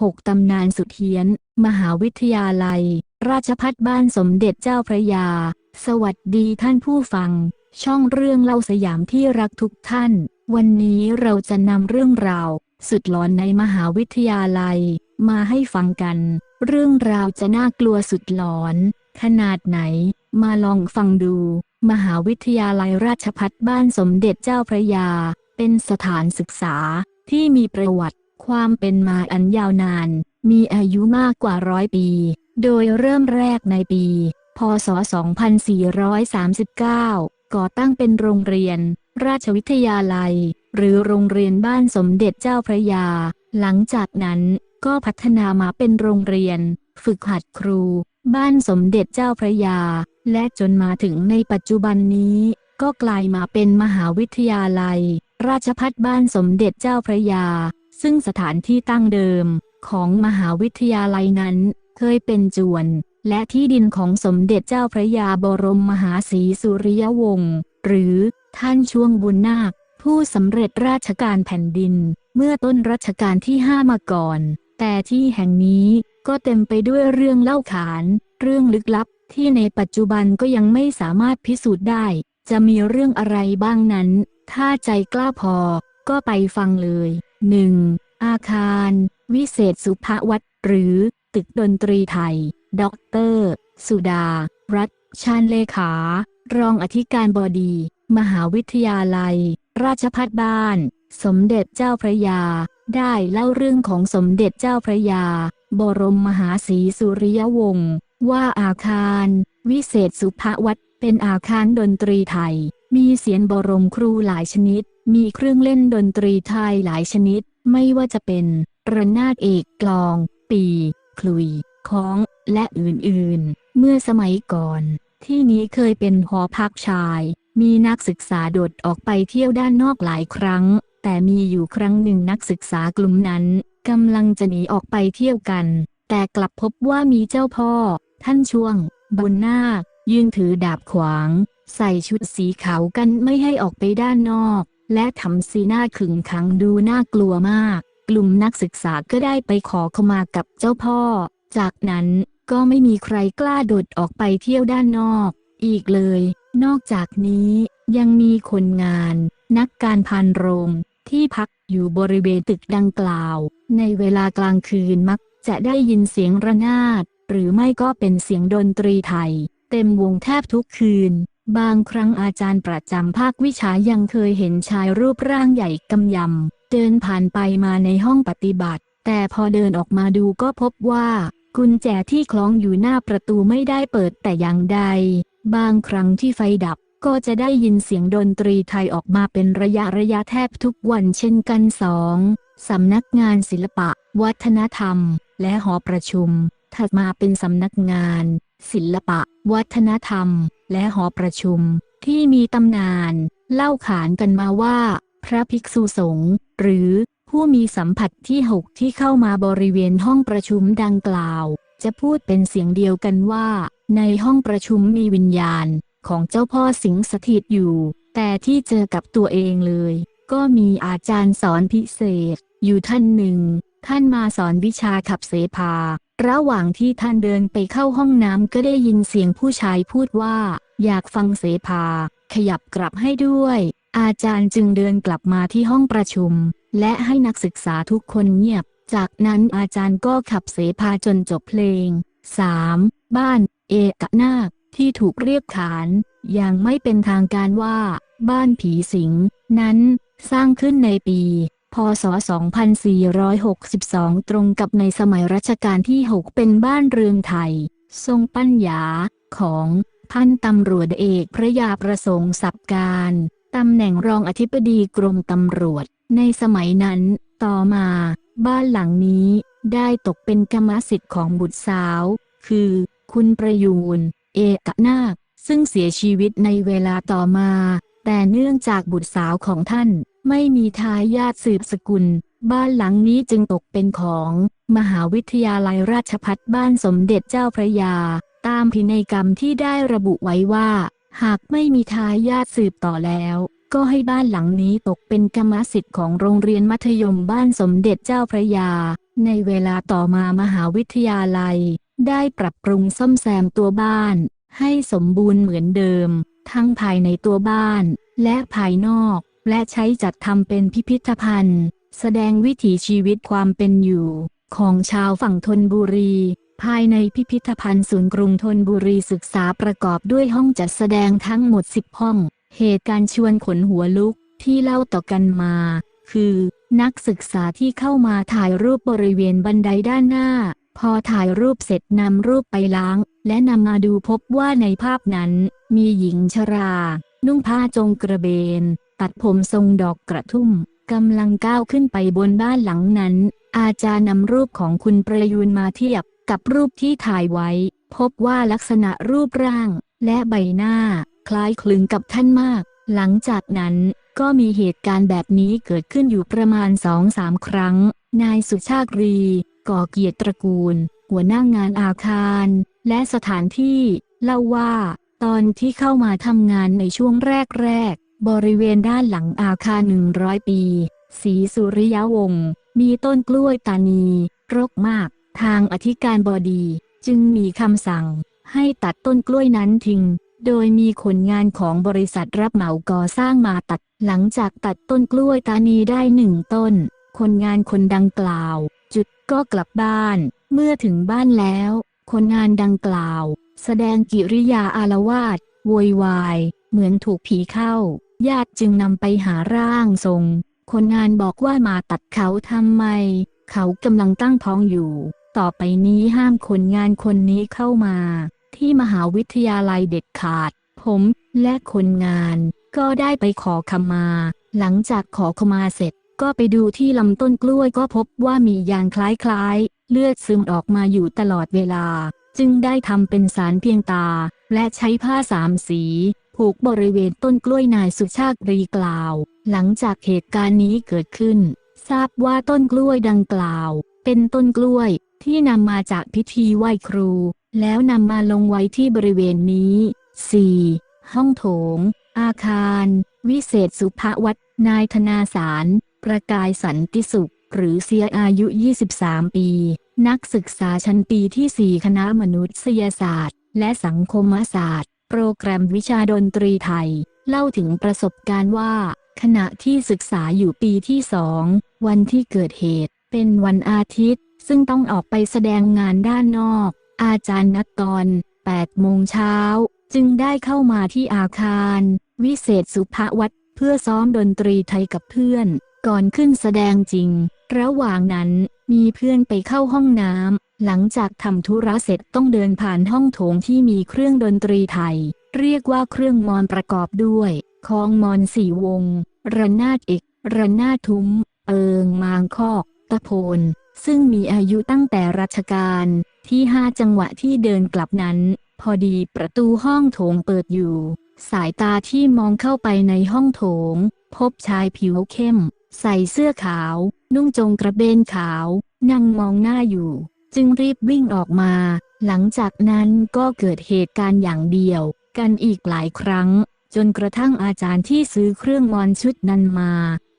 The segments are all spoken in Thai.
6 ตำนานสุดเฮียน มหาวิทยาลัย ราชพัฒบ้านสมเด็จเจ้าพระยา สวัสดีท่านผู้ฟัง ช่องเรื่องเล่าสยามที่รักทุกท่าน วันนี้เราจะนำเรื่องราว สุดหลอนในมหาวิทยาลัย มาให้ฟังกัน เรื่องราวจะน่ากลัวสุดหลอน ขนาดไหน มาลองฟังดู มหาวิทยาลัยราชพัฒบ้านสมเด็จเจ้าพระยา เป็นสถานศึกษาที่มีประวัติ ความเป็นมาอันยาวนาน มีอายุมากกว่าร้อยปี โดยเริ่มแรกในปี พศ 2439 ก่อตั้งเป็นโรงเรียน ราชวิทยาลัย หรือโรงเรียนบ้านสมเด็จเจ้าพระยา หลังจากนั้นก็พัฒนามาเป็นโรงเรียน ฝึกหัดครู บ้านสมเด็จเจ้าพระยา และจนมาถึงในปัจจุบันนี้ ก็กลายมาเป็นมหาวิทยาลัย ราชพัฒบ้านสมเด็จเจ้าพระยา ซึ่งสถานที่ตั้งเดิมของมหาวิทยาลัยนั้นเคยเป็นจวน และที่ดินของสมเด็จเจ้าพระยาบรมมหาศรีสุริยวงศ์หรือท่านช่วงบุญนาค ผู้สำเร็จราชการแผ่นดิน เมื่อต้นรัชกาลที่ห้ามาก่อน แต่ที่แห่งนี้ก็เต็มไปด้วยเรื่องเล่าขาน เรื่องลึกลับที่ในปัจจุบันก็ยังไม่สามารถพิสูจน์ได้ จะมีเรื่องอะไรบ้างนั้น ถ้าใจกล้าพอก็ไปฟังเลย 1. อาคาร วิเศษสุภวัตหรือ ตึกดนตรีไทยด็อกเตอร์ สุดา รัฐชาญเลขา รองอธิการบดี มหาวิทยาลัย ราชพัฒบ้าน สมเด็จเจ้าพระยา ได้เล่าเรื่องของสมเด็จเจ้าพระยา บรมมหาศรีสุริยวงศ์ว่าอาคาร วิเศษสุภวัตเป็นอาคารดนตรีไทย มีเสียงบรมครูหลายชนิด มีเครื่องเล่นดนตรีไทยหลายชนิด ไม่ว่าจะเป็นระนาดเอกกลอง ปีคลุยค้องและอื่นๆ เมื่อสมัยก่อน ที่นี้เคยเป็นหอพักชาย มีนักศึกษาโดดออกไปเที่ยวด้านนอกหลายครั้ง แต่มีอยู่ครั้งหนึ่งนักศึกษากลุ่มนั้นกำลังจะหนีออกไปเที่ยวกัน แต่กลับพบว่ามีเจ้าพ่อ ท่านช่วง บุญนาคยืนถือดาบขวาง ใส่ชุดสีขาวกันไม่ให้ออกไปด้านนอก และทำสีหน้าขึงขังดูน่ากลัวมาก กลุ่มนักศึกษาก็ได้ไปขอเข้ามากับเจ้าพ่อ จากนั้นก็ไม่มีใครกล้าโดดออกไปเที่ยวด้านนอก อีกเลย นอกจากนี้ยังมีคนงาน นักการพานโรงที่พักอยู่บริเวณตึกดังกล่าว ในเวลากลางคืนมักจะได้ยินเสียงระนาด หรือไม่ก็เป็นเสียงดนตรีไทย เต็มวงแทบทุกคืน บางครั้งอาจารย์ประจำภาควิชายังเคยเห็นชายรูปร่างใหญ่กำยำ เดินผ่านไปมาในห้องปฏิบัติ แต่พอเดินออกมาดูก็พบว่ากุญแจที่คล้องอยู่หน้าประตูไม่ได้เปิดแต่อย่างใด บางครั้งที่ไฟดับก็จะได้ยินเสียงดนตรีไทยออกมาเป็นระยะระยะแทบทุกวันเช่นกันสองสำนักงานศิลปะ วัฒนธรรม และหอประชุม ถัดมาเป็นสำนักงาน ศิลปะ วัฒนธรรม และหอประชุมที่มีตำนาน เล่าขานกันมาว่า พระภิกษุสงฆ์หรือผู้มีสัมผัสที่หกที่เข้ามาบริเวณห้องประชุมดังกล่าว จะพูดเป็นเสียงเดียวกันว่า ในห้องประชุมมีวิญญาณของเจ้าพ่อสิงสถิตอยู่ แต่ที่เจอกับตัวเองเลย ก็มีอาจารย์สอนพิเศษ อยู่ท่านหนึ่ง ท่านมาสอนวิชาขับเสพา ระหว่างที่ท่านเดินไปเข้าห้องน้ำก็ได้ยินเสียงผู้ชายพูดว่า อยากฟังเสพาขยับกลับให้ด้วย อาจารย์จึงเดินกลับมาที่ห้องประชุม และให้นักศึกษาทุกคนเงียบ จากนั้นอาจารย์ก็ขับเสพาจนจบเพลง 3. บ้าน เอกนาคที่ถูกเรียกขานอย่างไม่เป็นทางการว่า บ้านผีสิง นั้น สร้างขึ้นในปี พศ 2462 ตรงกับในสมัยรัชกาลที่ 6 เป็นบ้านเรืองไทย ทรงปัญญา ของพันตำรวจเอกพระยาประสงค์สับการตำแหน่งรองอธิบดีกรมตำรวจ ในสมัยนั้น ต่อมา บ้านหลังนี้ได้ตกเป็นกรรมสิทธิ์ของบุตรสาว คือ คุณประยูน เอกนาค ซึ่งเสียชีวิตในเวลาต่อมา แต่เนื่องจากบุตรสาวของท่าน ไม่มีทายาทสืบสกุล บ้านหลังนี้จึงตกเป็นของ มหาวิทยาลัยราชพัฒบ้านสมเด็จเจ้าพระยา ตามพินัยกรรมที่ได้ระบุไว้ว่า หากไม่มีทายาทสืบต่อแล้ว ก็ให้บ้านหลังนี้ตกเป็นกรรมสิทธิ์ของโรงเรียนมัธยมบ้านสมเด็จเจ้าพระยา ในเวลาต่อมามหาวิทยาลัย ได้ปรับปรุงซ่อมแซมตัวบ้าน ให้สมบูรณ์เหมือนเดิม ทั้งภายในตัวบ้าน และภายนอก และใช้จัดทำเป็นพิพิธภัณฑ์ แสดงวิถีชีวิตความเป็นอยู่ ของชาวฝั่งธนบุรี ภายในพิพิธภัณฑ์ศูนย์กรุงธนบุรีศึกษาประกอบด้วยห้องจัดแสดงทั้งหมด 10 ห้อง เหตุการณ์ชวนขนหัวลุกที่เล่าต่อกันมา คือ นักศึกษาที่เข้ามาถ่ายรูปบริเวณบันไดด้านหน้า พอถ่ายรูปเสร็จนำรูปไปล้าง และนำมาดูพบว่าในภาพนั้น มีหญิงชรา นุ่งผ้าจงกระเบน ตัดผมทรงดอกกระทุ่มกำลังก้าวขึ้นไปบนบ้านหลังนั้น อาจารย์นำรูปของคุณประยูนมาเทียบกับรูปที่ถ่ายไว้ พบว่าลักษณะรูปร่าง และใบหน้า คล้ายคลึงกับท่านมาก หลังจากนั้นก็มีเหตุการณ์แบบนี้เกิดขึ้นอยู่ประมาณสองสามครั้ง นายสุชาติรี ก่อเกียรติตระกูล หัวหน้างานอาคาร และสถานที่ เล่าว่า ตอนที่เข้ามาทำงานในช่วงแรก บริเวณด้านหลังอาคาร100ปี สีสุริยวงศ์มีต้นกล้วยตานี รกมาก ทางอธิการบดี จึงมีคำสั่ง ให้ตัดต้นกล้วยนั้นทิ้ง โดยมีคนงานของบริษัทรับเหมาก่อสร้างมาตัด หลังจากตัดต้นกล้วยตานีได้หนึ่งต้น คนงานคนดังกล่าว จุดก็กลับบ้าน เมื่อถึงบ้านแล้ว คนงานดังกล่าว แสดงกิริยาอารวาสโวยวาย เหมือนถูกผีเข้า ญาติจึงนำไปหาร่างทรง คนงานบอกว่ามาตัดเขาทำไม เขากำลังตั้งท้องอยู่ ต่อไปนี้ห้ามคนงานคนนี้เข้ามา ที่มหาวิทยาลัยเด็ดขาด ผมและคนงานก็ได้ไปขอขมา หลังจากขอขมาเสร็จ ก็ไปดูที่ลำต้นกล้วยก็พบว่ามียางคล้ายๆ เลือดซึมออกมาอยู่ตลอดเวลา จึงได้ทำเป็นสารเพียงตา และใช้ผ้าสามสี ผูกบริเวณต้นกล้วยนายสุชาติรีกล่าว หลังจากเหตุการณ์นี้เกิดขึ้น ทราบว่าต้นกล้วยดังกล่าว เป็นต้นกล้วยที่นำมาจากพิธีไหว้ครู แล้วนำมาลงไว้ที่บริเวณนี้ 4. ห้องโถง อาคาร วิเศษสุภวัฒน์นายธนาสาร ประกายสันติสุข หรือเสียอายุ 23 ปี นักศึกษาชั้นปีที่ 4 คณะมนุษยศาสตร์ และสังคมศาสตร์ โปรแกรมวิชาดนตรีไทย เล่าถึงประสบการณ์ว่า ขณะที่ศึกษาอยู่ปีที่สอง วันที่เกิดเหตุ เป็นวันอาทิตย์ ซึ่งต้องออกไปแสดงงานด้านนอก อาจารย์นัดตอน8โมงเช้า จึงได้เข้ามาที่อาคาร วิเศษสุภวัฒน์เพื่อซ้อมดนตรีไทยกับเพื่อน ก่อนขึ้นแสดงจริง ระหว่างนั้นมีเพื่อนไปเข้าห้องน้ำ หลังจากทำธุระเสร็จต้องเดินผ่านห้องโถงที่มีเครื่องดนตรีไทย เรียกว่าเครื่องมอนประกอบด้วยคองมอนสี่วง ระนาดเอกระนาดทุ้มเปิงมางคอก ตะโพน ซึ่งมีอายุตั้งแต่รัชกาลที่ห้าจังหวะที่เดินกลับนั้น พอดีประตูห้องโถงเปิดอยู่ สายตาที่มองเข้าไปในห้องโถง พบชายผิวเข้ม ใส่เสื้อขาว นุ่งจงกระเบนขาว นั่งมองหน้าอยู่ จึงรีบวิ่งออกมา หลังจากนั้นก็เกิดเหตุการณ์อย่างเดียว กันอีกหลายครั้ง จนกระทั่งอาจารย์ที่ซื้อเครื่องมอนชุดนั้นมา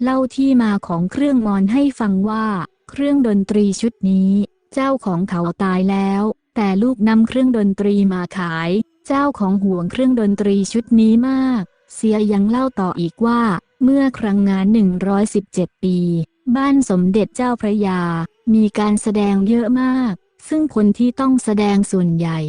เล่าที่มาของเครื่องมอนให้ฟังว่า เครื่องดนตรีชุดนี้ เจ้าของเขาตายแล้ว แต่ลูกนำเครื่องดนตรีมาขาย เจ้าของห่วงเครื่องดนตรีชุดนี้มาก เสียยังเล่าต่ออีกว่า เมื่อครั้งงาน 117 ปี บ้านสมเด็จเจ้าพระยา มีการแสดงเยอะมาก ซึ่งคนที่ต้องแสดงส่วนใหญ่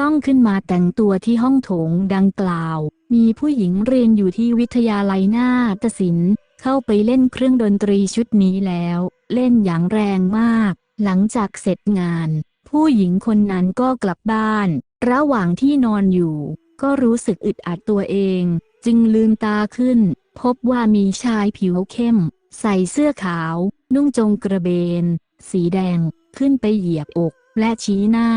ต้องขึ้นมาแต่งตัวที่ห้องโถงดังกล่าว มีผู้หญิงเรียนอยู่ที่วิทยาลัยนาฏศิลป์เข้าไปเล่นเครื่องดนตรีชุดนี้แล้ว เล่นอย่างแรงมาก หลังจากเสร็จงาน ผู้หญิงคนนั้นก็กลับบ้าน ระหว่างที่นอนอยู่ ก็รู้สึกอึดอัดตัวเอง จึงลืมตาขึ้น พบว่ามีชายผิวเข้ม ใส่เสื้อขาว นุ่งจงกระเบน สีแดง ขึ้นไปเหยียบอก และชี้หน้า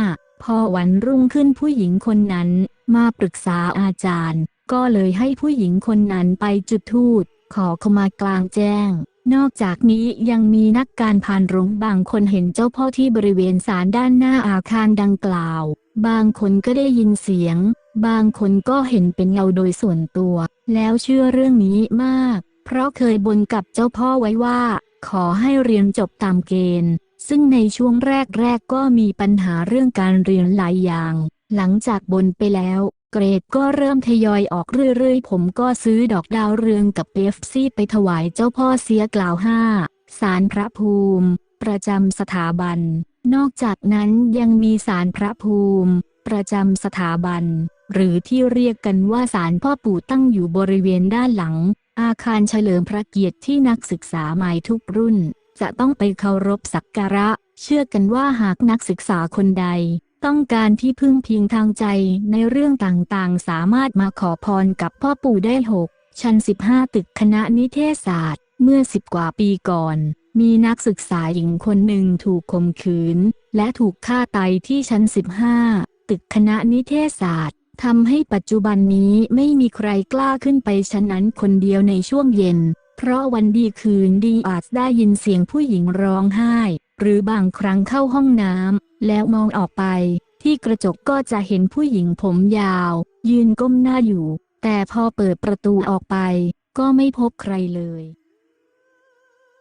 พอวันรุ่งขึ้นผู้หญิงคนนั้น มาปรึกษาอาจารย์ ก็เลยให้ผู้หญิงคนนั้นไปจุดธูปขอขมากลางแจ้ง นอกจากนี้ยังมีนักการพานรงบางคนเห็นเจ้าพ่อที่บริเวณศาลด้านหน้าอาคารดังกล่าว บางคนก็ได้ยินเสียง บางคนก็เห็นเป็นเงาโดยส่วนตัว แล้วเชื่อเรื่องนี้มาก เพราะเคยบนกับเจ้าพ่อไว้ว่า ขอให้เรียนจบตามเกณฑ์ ซึ่งในช่วงแรกๆก็มีปัญหาเรื่องการเรียนหลายอย่าง หลังจากบนไปแล้ว เกรดก็เริ่มทยอยออกเรื่อยๆ ผมก็ซื้อดอกดาวเรืองกับเบฟซี่ไปถวายเจ้าพ่อเสียกล่าวห้าสารพระภูมิ ประจำสถาบัน นอกจากนั้นยังมีสารพระภูมิ ประจำสถาบัน หรือที่เรียกกันว่าศาลพ่อปู่ตั้งอยู่บริเวณด้านหลัง อาคารเฉลิมพระเกียรติที่นักศึกษาใหม่ทุกรุ่น จะต้องไปเคารพสักการะ เชื่อกันว่าหากนักศึกษาคนใด ต้องการที่พึ่งพิงทางใจในเรื่องต่างๆ สามารถมาขอพรกับพ่อปู่ได้หกชั้น 15 ตึกคณะนิเทศศาสตร์ เมื่อสิบกว่าปีก่อน มีนักศึกษาหญิงคนหนึ่งถูกข่มขืน และถูกฆ่าตายที่ชั้น 15 ตึกคณะนิเทศศาสตร์ ทำให้ปัจจุบันนี้ไม่มีใครกล้าขึ้นไปชั้นนั้นคนเดียวในช่วงเย็น เพราะวันดีคืนดีอาจได้ยินเสียงผู้หญิงร้องไห้ หรือบางครั้งเข้าห้องน้ำแล้วมองออกไป ที่กระจกก็จะเห็นผู้หญิงผมยาว ยืนก้มหน้าอยู่ แต่พอเปิดประตูออกไป ก็ไม่พบใครเลย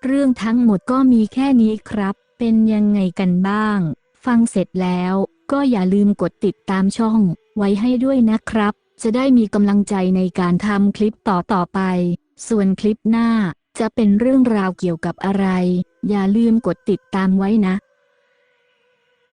เรื่องทั้งหมดก็มีแค่นี้ครับ เป็นยังไงกันบ้าง ฟังเสร็จแล้วก็อย่าลืมกดติดตามช่อง ไว้ให้ด้วยนะครับ จะได้มีกำลังใจในการทำคลิปต่อต่อไป ส่วนคลิปหน้าจะเป็นเรื่องราวเกี่ยวกับอะไร อย่าลืมกดติดตามไว้นะ